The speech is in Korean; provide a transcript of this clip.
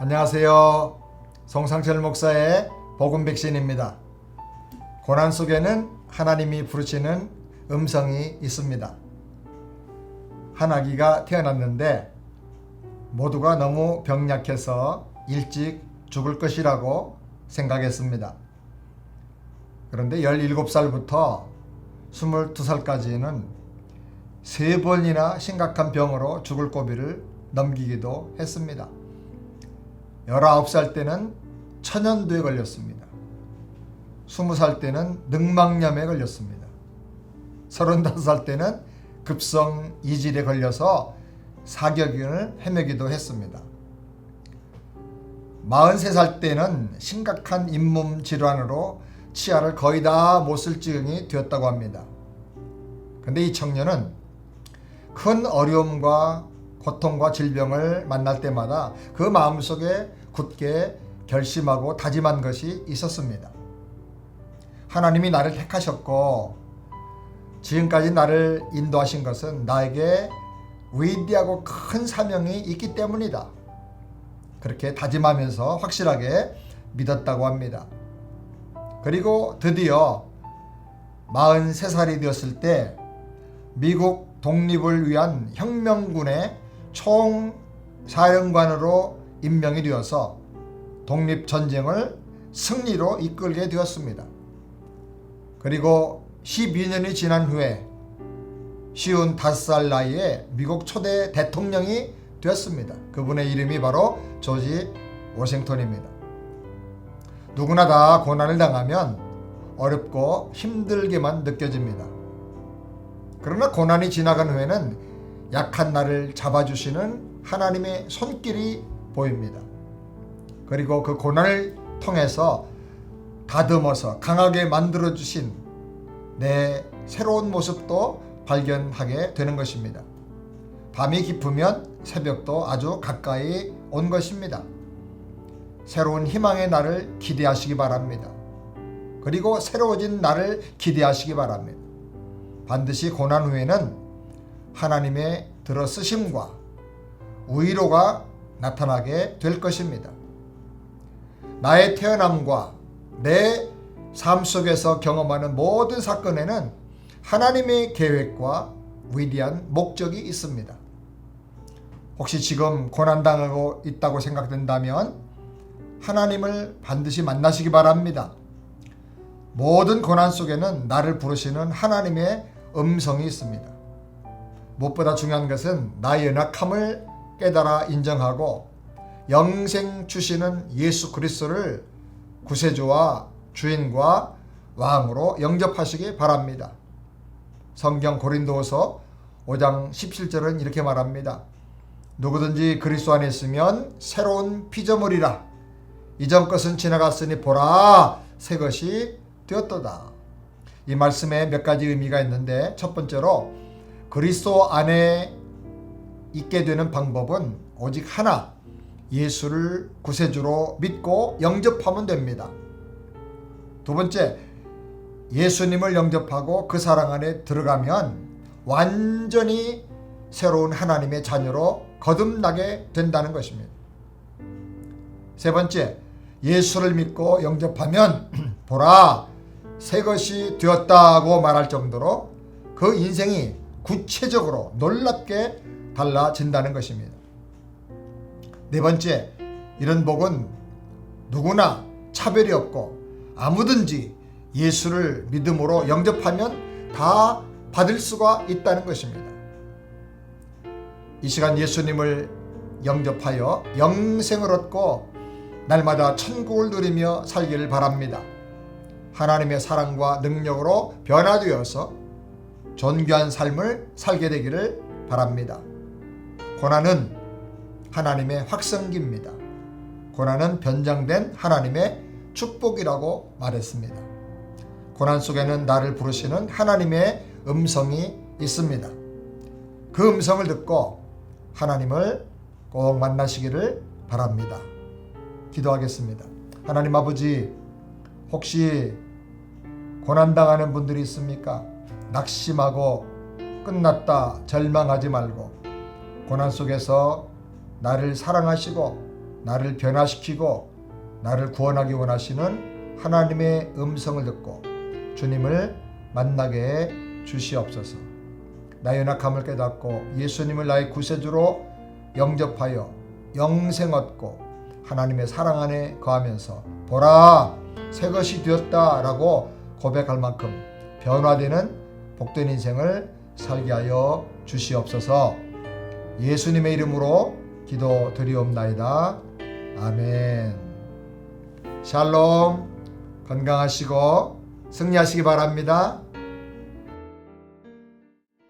안녕하세요. 송상철 목사의 복음 백신입니다. 고난 속에는 하나님이 부르시는 음성이 있습니다. 한 아기가 태어났는데 모두가 너무 병약해서 일찍 죽을 것이라고 생각했습니다. 그런데 17살부터 22살까지는 세 번이나 심각한 병으로 죽을 고비를 넘기기도 했습니다. 19살 때는 천연두에 걸렸습니다. 20살 때는 늑막염에 걸렸습니다. 35살 때는 급성 이질에 걸려서 사격을 헤매기도 했습니다. 43살 때는 심각한 잇몸 질환으로 치아를 거의 다 못 쓸 지경이 되었다고 합니다. 근데 이 청년은 큰 어려움과 고통과 질병을 만날 때마다 그 마음속에 굳게 결심하고 다짐한 것이 있었습니다. 하나님이 나를 택하셨고 지금까지 나를 인도하신 것은 나에게 위대하고 큰 사명이 있기 때문이다. 그렇게 다짐하면서 확실하게 믿었다고 합니다. 그리고 드디어 43살이 되었을 때 미국 독립을 위한 혁명군의 총사령관으로 임명이 되어서 독립전쟁을 승리로 이끌게 되었습니다. 그리고 12년이 지난 후에 쉬운 5살 나이에 미국 초대 대통령이 되었습니다. 그분의 이름이 바로 조지 워싱턴입니다. 누구나 다 고난을 당하면 어렵고 힘들게만 느껴집니다. 그러나 고난이 지나간 후에는 약한 나를 잡아주시는 하나님의 손길이 보입니다. 그리고 그 고난을 통해서 다듬어서 강하게 만들어 주신 내 새로운 모습도 발견하게 되는 것입니다. 밤이 깊으면 새벽도 아주 가까이 온 것입니다. 새로운 희망의 날을 기대하시기 바랍니다. 그리고 새로워진 날을 기대하시기 바랍니다. 반드시 고난 후에는 하나님의 들어 쓰심과 위로가 나타나게 될 것입니다. 나의 태어남과 내 삶 속에서 경험하는 모든 사건에는 하나님의 계획과 위대한 목적이 있습니다. 혹시 지금 고난당하고 있다고 생각된다면 하나님을 반드시 만나시기 바랍니다. 모든 고난 속에는 나를 부르시는 하나님의 음성이 있습니다. 무엇보다 중요한 것은 나의 연약함을 깨달아 인정하고 영생 주시는 예수 그리스도를 구세주와 주인과 왕으로 영접하시기 바랍니다. 성경 고린도서 5장 17절은 이렇게 말합니다. 누구든지 그리스도 안에 있으면 새로운 피조물이라 이전 것은 지나갔으니 보라 새 것이 되었도다. 이 말씀에 몇 가지 의미가 있는데 첫 번째로 그리스도 안에 있게 되는 방법은 오직 하나 예수를 구세주로 믿고 영접하면 됩니다. 두 번째 예수님을 영접하고 그 사랑 안에 들어가면 완전히 새로운 하나님의 자녀로 거듭나게 된다는 것입니다. 세 번째, 예수를 믿고 영접하면 보라 새 것이 되었다고 말할 정도로 그 인생이 구체적으로 놀랍게 달라진다는 것입니다. 네 번째, 이런 복은 누구나 차별이 없고 아무든지 예수를 믿음으로 영접하면 다 받을 수가 있다는 것입니다. 이 시간 예수님을 영접하여 영생을 얻고 날마다 천국을 누리며 살기를 바랍니다. 하나님의 사랑과 능력으로 변화되어서 존귀한 삶을 살게 되기를 바랍니다. 고난은 하나님의 확성기입니다. 고난은 변장된 하나님의 축복이라고 말했습니다. 고난 속에는 나를 부르시는 하나님의 음성이 있습니다. 그 음성을 듣고 하나님을 꼭 만나시기를 바랍니다. 기도하겠습니다. 하나님 아버지, 혹시 고난당하는 분들이 있습니까? 낙심하고 끝났다 절망하지 말고 고난 속에서 나를 사랑하시고 나를 변화시키고 나를 구원하기 원하시는 하나님의 음성을 듣고 주님을 만나게 해 주시옵소서. 나의 연약함을 깨닫고 예수님을 나의 구세주로 영접하여 영생 얻고 하나님의 사랑 안에 거하면서 보라 새 것이 되었다라고 고백할 만큼 변화되는 복된 인생을 살게 하여 주시옵소서. 예수님의 이름으로 기도드리옵나이다. 아멘. 샬롬 건강하시고 승리하시기 바랍니다.